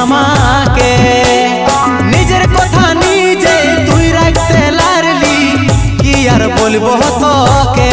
আমাকে। নিজের কথা নিজে তুই রাখতে লারলি কি আর বলব তোকে?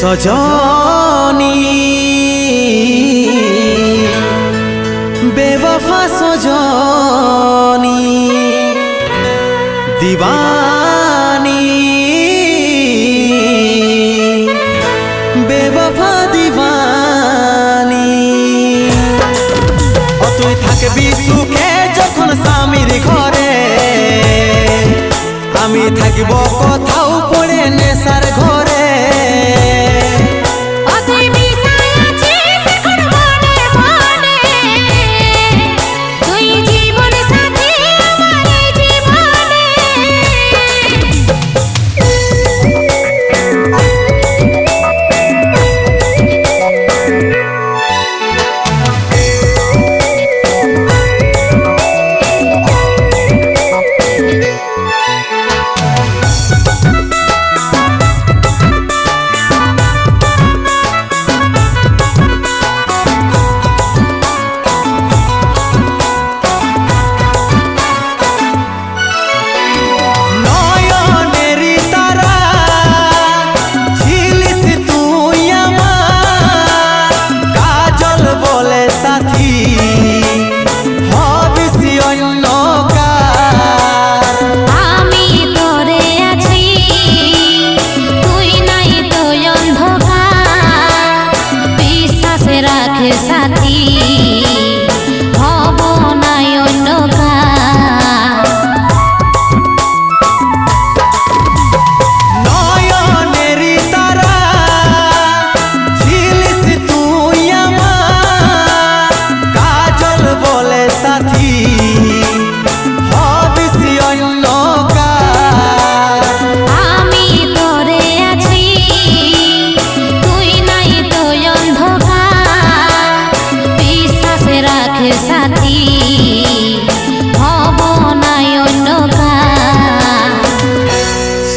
সজনী। বেবফা সজনী। দিবানী। বেবফা দিবানী। তুই থাকবি সুখে যখন স্বামীর ঘরে। আমি থাকিব কথা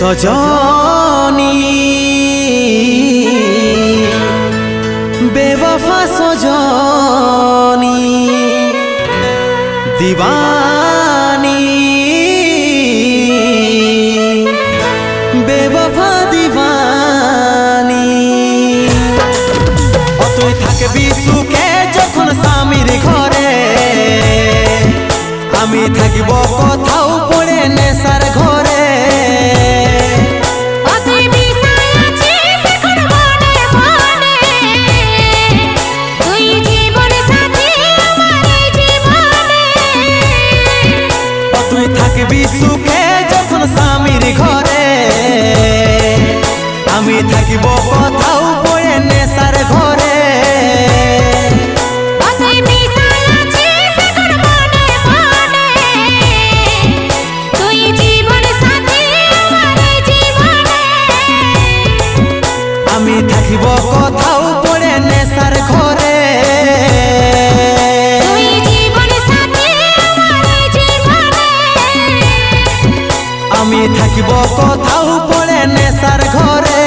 সজনী। বেবফা সজনী। দিবানি। বেবফা দিবানী। তুই থাকবি সুখে যখন স্বামীর ঘরে। আমি থাকিব কথাও পড়ে নেশা আমি থাকিব আমি থাকিব কোথাও পড়ে নেশার ঘরে।